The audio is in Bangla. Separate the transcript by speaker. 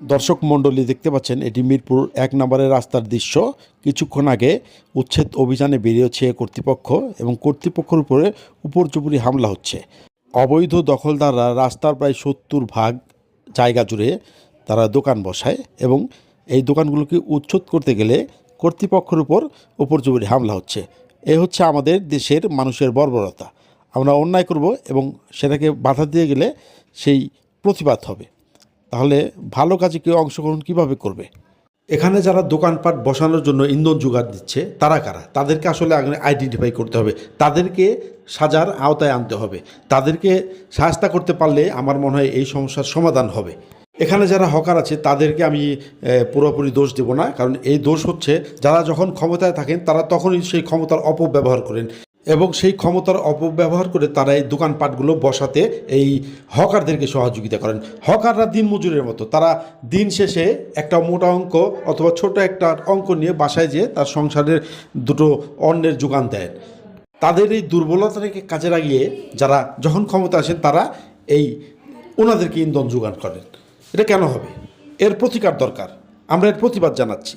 Speaker 1: দর্শক মণ্ডলী দেখতে পাচ্ছেন, এটি মিরপুর এক নম্বরের রাস্তার দৃশ্য। কিছুক্ষণ আগে উচ্ছেদ অভিযানে বেরিয়েছে কর্তৃপক্ষ এবং কর্তৃপক্ষের উপরে উপর্যুপুরি হামলা হচ্ছে। অবৈধ দখলদাররা রাস্তার প্রায় সত্তর ভাগ জায়গা জুড়ে তারা দোকান বসায় এবং এই দোকানগুলোকে উচ্ছেদ করতে গেলে কর্তৃপক্ষের উপর উপর্যুপুরি হামলা হচ্ছে। এ হচ্ছে আমাদের দেশের মানুষের বর্বরতা। আমরা অন্যায় করব এবং সেটাকে বাধা দিয়ে গেলে সেই প্রতিবাদ হবে। তাহলে ভালো কাজে কেউ অংশগ্রহণ কীভাবে করবে? এখানে যারা দোকানপাট বসানোর জন্য ইন্ধন জোগাড় দিচ্ছে, তারা কারা? তাদেরকে আসলে আগে আইডেন্টিফাই করতে হবে। তাদেরকে সাজার আওতায় আনতে হবে। তাদেরকে সাহায্য করতে পারলে আমার মনে হয় এই সমস্যার সমাধান হবে। এখানে যারা হকার আছে, তাদেরকে আমি পুরোপুরি দোষ দেব না। কারণ এই দোষ হচ্ছে, যারা যখন ক্ষমতায় থাকেন, তারা তখনই সেই ক্ষমতার অপব্যবহার করেন। এবং সেই ক্ষমতার অপব্যবহার করে তারা এই দোকানপাটগুলো বসাতে এই হকারদেরকে সহযোগিতা করেন। হকাররা দিন মজুরের মতো। তারা দিন শেষে একটা মোটা অঙ্ক অথবা ছোট একটা অঙ্ক নিয়ে বাসায় যেয়ে তার সংসারের দুটো অন্যের যোগান দেয় তাদের এই দুর্বলতাকে কাজে লাগিয়ে যারা যখন ক্ষমতা আসেন তারা এই ওনাদেরকে ইন্ধন যোগান করেন। এটা কেন হবে? এর প্রতিকার দরকার। আমরা এর প্রতিবাদ জানাচ্ছি।